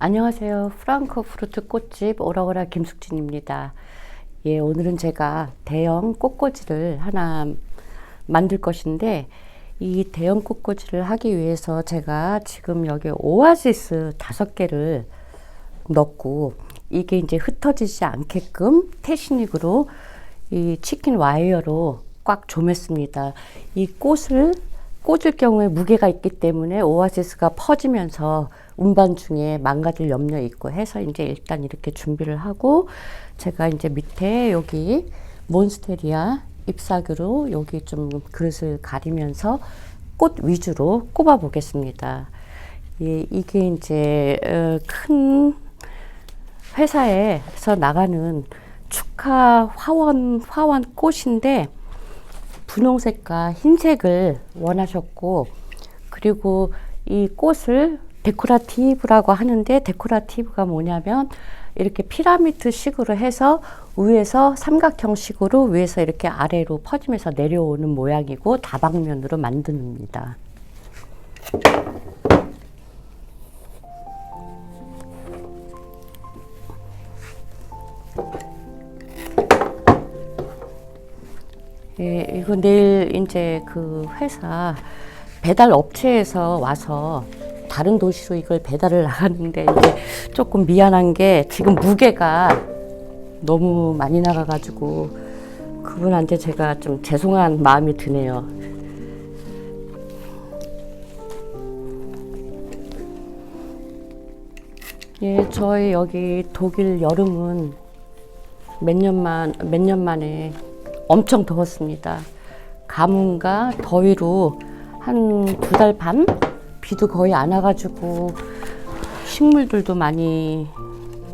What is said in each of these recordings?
안녕하세요. 프랑크푸르트 꽃집 오라오라 김숙진입니다. 예, 오늘은 제가 대형 꽃꽂이를 하나 만들 것인데 이 대형 꽃꽂이를 하기 위해서 제가 지금 여기 오아시스 다섯 개를 넣고 이게 이제 흩어지지 않게끔 테시닉으로 이 치킨 와이어로 꽉 조맸습니다. 이 꽃을 꽂을 경우에 무게가 있기 때문에 오아시스가 퍼지면서 운반 중에 망가질 염려 있고 해서 이제 일단 이렇게 준비를 하고 제가 이제 밑에 여기 몬스테리아 잎사귀로 여기 좀 그릇을 가리면서 꽃 위주로 꼽아 보겠습니다. 예, 이게 이제 어, 큰 회사에서 나가는 축하 화원 화원 꽃인데 분홍색과 흰색을 원하셨고 그리고 이 꽃을 데코라티브라고 하는데 데코라티브가 뭐냐면 이렇게 피라미드 식으로 해서 위에서 삼각형 식으로 위에서 이렇게 아래로 퍼지면서 내려오는 모양이고 다방면으로 만듭니다. 예, 이거 내일 이제 그 회사 배달 업체에서 와서 다른 도시로 이걸 배달을 나가는데 이제 조금 미안한 게 지금 무게가 너무 많이 나가가지고 그분한테 제가 좀 죄송한 마음이 드네요. 예, 저희 여기 독일 여름은 몇 년만 몇 년 만에 엄청 더웠습니다. 가뭄과 더위로 한 두 달 반 비도 거의 안 와가지고 식물들도 많이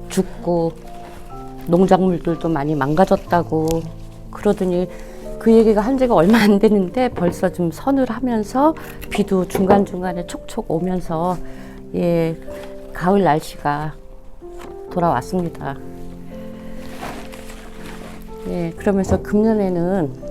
죽고 농작물들도 많이 망가졌다고 그러더니 그 얘기가 한 지가 얼마 안 되는데 벌써 좀 서늘하면서 비도 중간중간에 촉촉 오면서 예 가을 날씨가 돌아왔습니다. 예, 그러면서 금년에는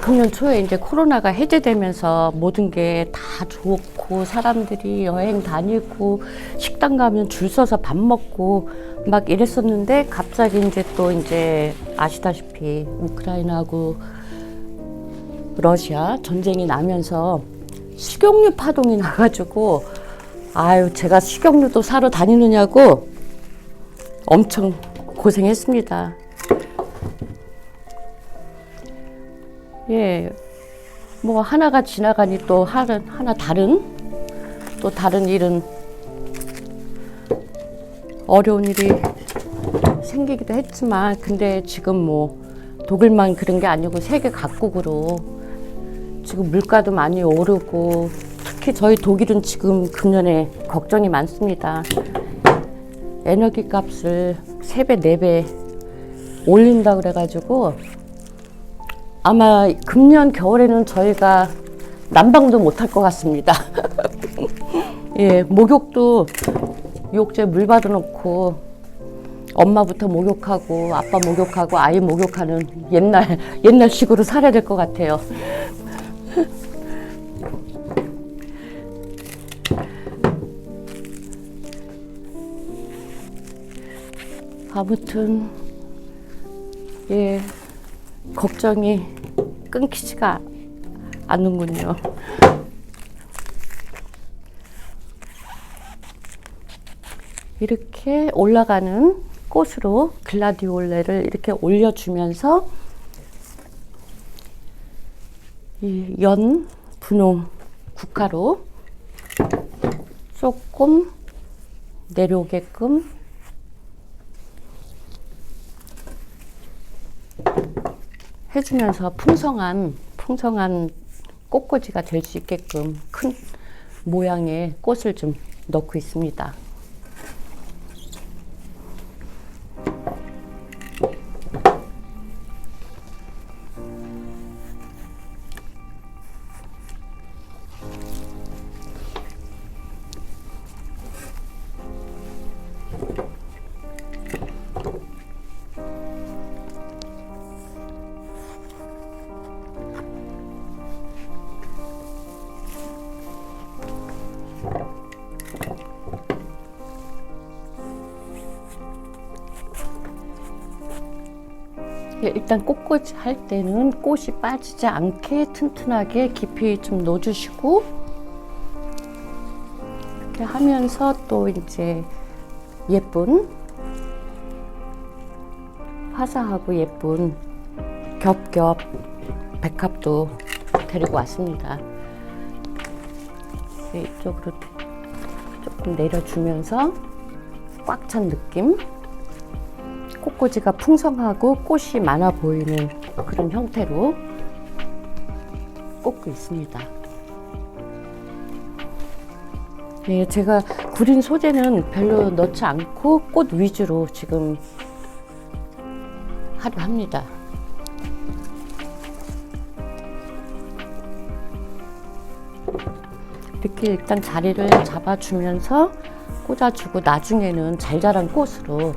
금년 초에 이제 코로나가 해제되면서 모든 게 다 좋고 사람들이 여행 다니고 식당 가면 줄 서서 밥 먹고 막 이랬었는데 갑자기 이제 또 이제 아시다시피 우크라이나하고 러시아 전쟁이 나면서 식용유 파동이 나가지고 아유 제가 식용유도 사러 다니느냐고 엄청 고생했습니다. 예, 뭐 하나가 지나가니 또 하나, 하나 다른 또 다른 일은 어려운 일이 생기기도 했지만 근데 지금 뭐 독일만 그런 게 아니고 세계 각국으로 지금 물가도 많이 오르고 특히 저희 독일은 지금 금년에 걱정이 많습니다. 에너지 값을 세 배, 네배 올린다 그래가지고 아마 금년 겨울에는 저희가 난방도 못할 것 같습니다. 예, 목욕도 욕조에 물 받아놓고 엄마부터 목욕하고 아빠 목욕하고 아이 목욕하는 옛날 옛날식으로 살아야 될 것 같아요. 아무튼 예 걱정이 끊기지가 않는군요. 이렇게 올라가는 꽃으로 글라디올레를 이렇게 올려주면서 이 연 분홍 국화로 조금 내려오게끔 해주면서 풍성한 풍성한 꽃꽂이가 될 수 있게끔 큰 모양의 꽃을 좀 넣고 있습니다. 일단 꽃꽂이 할 때는 꽃이 빠지지 않게 튼튼하게 깊이 좀 넣어주시고 이렇게 하면서 또 이제 예쁜 화사하고 예쁜 겹겹 백합도 데리고 왔습니다. 네, 이쪽으로 조금 내려주면서 꽉 찬 느낌. 꽃꽂이가 풍성하고 꽃이 많아 보이는 그런 형태로 꽂고 있습니다. 네, 제가 구린 소재는 별로 넣지 않고 꽃 위주로 지금 하려 합니다. 이렇게 일단 자리를 잡아주면서 꽂아주고 나중에는 잘 자란 꽃으로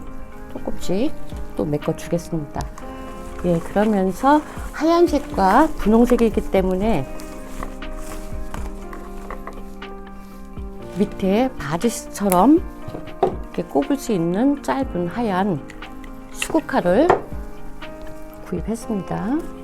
조금씩 또 메꿔주겠습니다. 예, 그러면서 하얀색과 분홍색이기 때문에 밑에 바지처럼 이렇게 꼽을 수 있는 짧은 하얀 수국칼을 구입했습니다.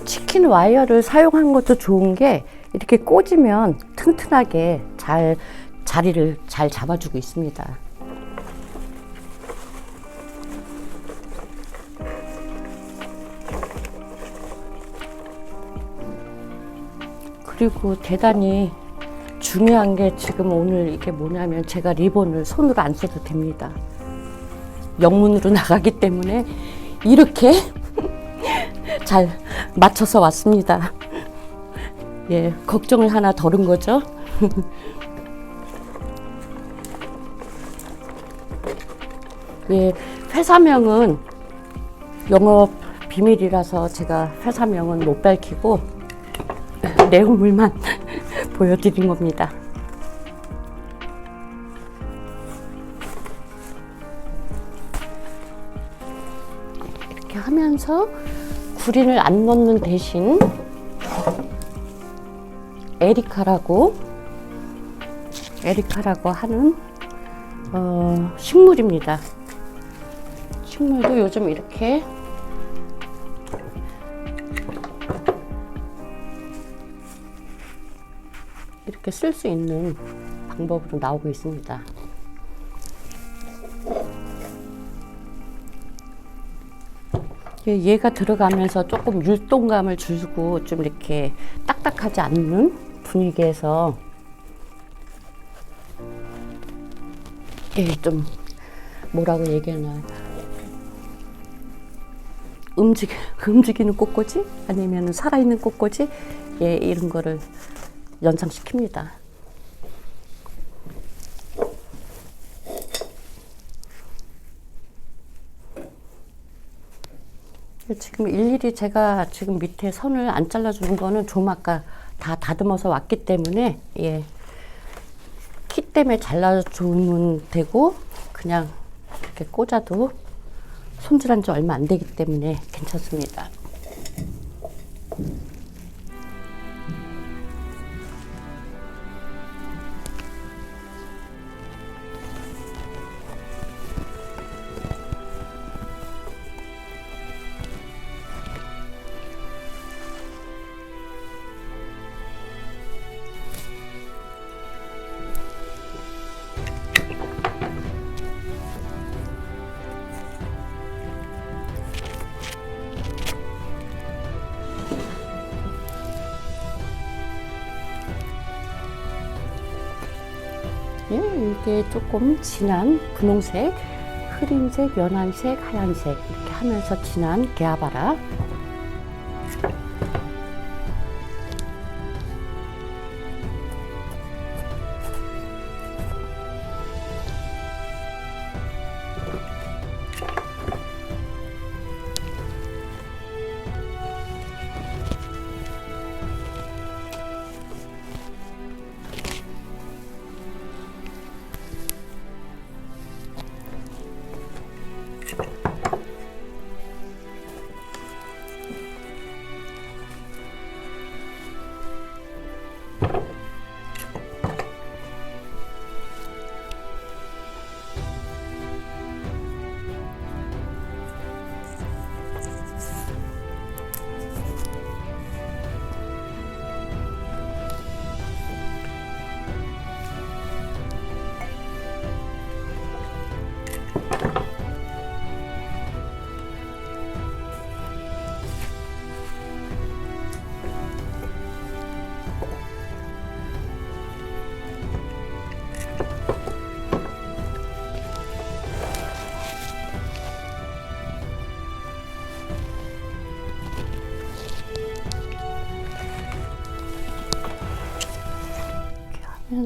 치킨 와이어를 사용한 것도 좋은 게 이렇게 꽂으면 튼튼하게 잘 자리를 잘 잡아주고 있습니다. 그리고 대단히 중요한 게 지금 오늘 이게 뭐냐면 제가 리본을 손으로 안 써도 됩니다. 영문으로 나가기 때문에 이렇게 잘 맞춰서 왔습니다. 예, 걱정을 하나 덜은 거죠. 예, 회사명은 영업 비밀이라서 제가 회사명은 못 밝히고 내용물만 보여드린 겁니다. 이렇게 하면서 구린을 안 넣는 대신 에리카라고 에리카라고 하는 어, 식물입니다. 식물도 요즘 이렇게 이렇게 쓸 수 있는 방법으로 나오고 있습니다. 얘가 들어가면서 조금 율동감을 주고 좀 이렇게 딱딱하지 않는 분위기에서 예, 좀 뭐라고 얘기하나. 움직 움직이는 꽃꽂이 아니면 살아있는 꽃꽂이 예, 이런 거를 연상시킵니다. 지금 일일이 제가 지금 밑에 선을 안 잘라주는 거는 좀 아까 다 다듬어서 왔기 때문에 예. 키 때문에 잘라주면 되고 그냥 이렇게 꽂아도 손질한 지 얼마 안 되기 때문에 괜찮습니다. 이게 조금 진한 분홍색, 흐린색, 연한색, 하얀색 이렇게 하면서 진한 개아바라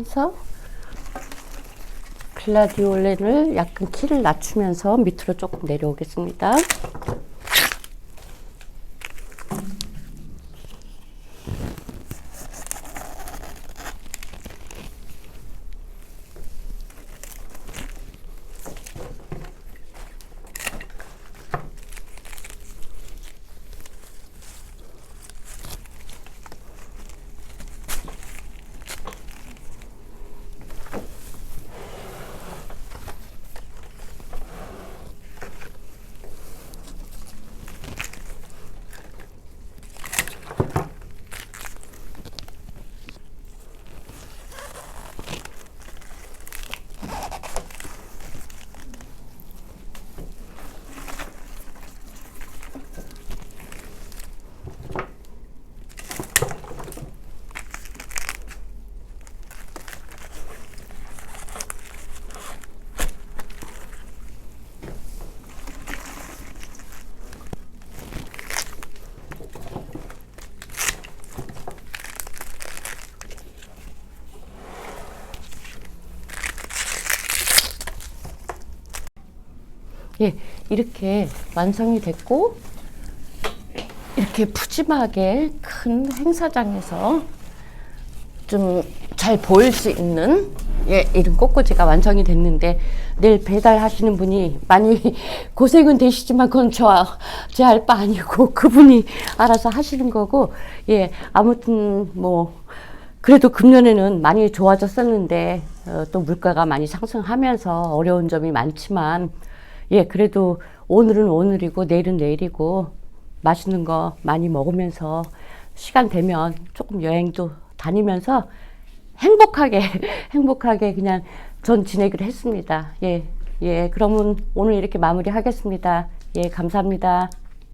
하면서 글라디올렌을 약간 키를 낮추면서 밑으로 조금 내려오겠습니다. 예, 이렇게 완성이 됐고 이렇게 푸짐하게 큰 행사장에서 좀 잘 보일 수 있는 예, 이런 꽃꽂이가 완성이 됐는데 내일 배달하시는 분이 많이 고생은 되시지만 그건 저제 알바 아니고 그분이 알아서 하시는 거고 예, 아무튼 뭐 그래도 금년에는 많이 좋아졌었는데 어, 또 물가가 많이 상승하면서 어려운 점이 많지만 예, 그래도 오늘은 오늘이고 내일은 내일이고 맛있는 거 많이 먹으면서 시간 되면 조금 여행도 다니면서 행복하게 행복하게 그냥 전 지내기로 했습니다. 예. 예. 그러면 오늘 이렇게 마무리하겠습니다. 예, 감사합니다.